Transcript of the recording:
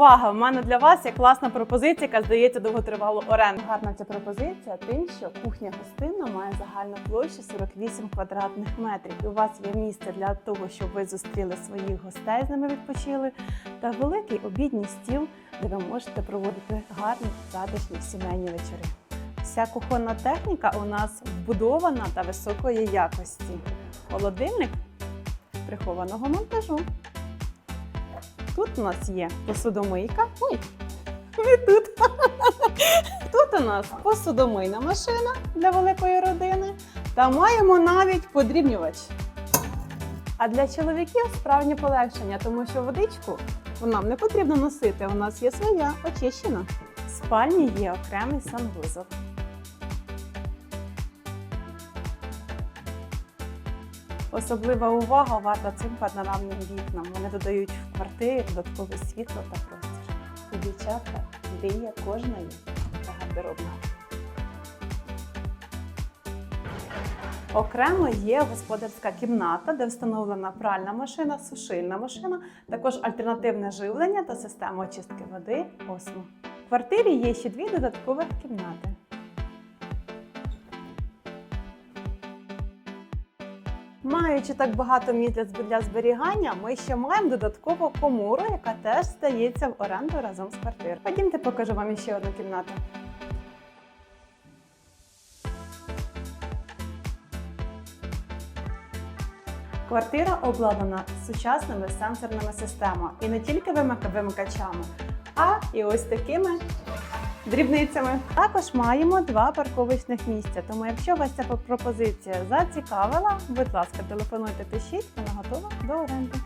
Увага! У мене для вас є класна пропозиція, яка здається довготривалу оренду. Гарна ця пропозиція тим, що кухня-гостинна має загальну площу 48 квадратних метрів. І у вас є місце для того, щоб ви зустріли своїх гостей, з ними відпочили, та великий обідній стіл, де ви можете проводити гарні затишні сімейні вечори. Вся кухонна техніка у нас вбудована та високої якості. Холодильник прихованого монтажу. Тут у нас є посудомийка. Ой, і тут. Тут у нас посудомийна машина для великої родини. Та маємо навіть подрібнювач. А для чоловіків справжнє полегшення, тому що водичку нам не потрібно носити. У нас є своя очищена. В спальні є окремий санвузол. Особлива увага варта цим панорамним вікнам. Вони додають в квартирі додаткове світло та простір. У дівчатка мрія кожної та гардеробна. Окремо є господарська кімната, де встановлена пральна машина, сушильна машина, також альтернативне живлення та система очистки води осмо. В квартирі є ще дві додаткових кімнати. Маючи так багато місць для- зберігання, ми ще маємо додаткову комору, яка теж стається в оренду разом з квартирою. Ходімте, покажу вам ще одну кімнату. Квартира обладнана сучасними сенсорними системами і не тільки вимика- вимикачами, а і ось такими дрібницями. Також маємо два парковочних місця. Тому, якщо вас ця пропозиція зацікавила, будь ласка, телефонуйте, пишіть, вона готова до оренди.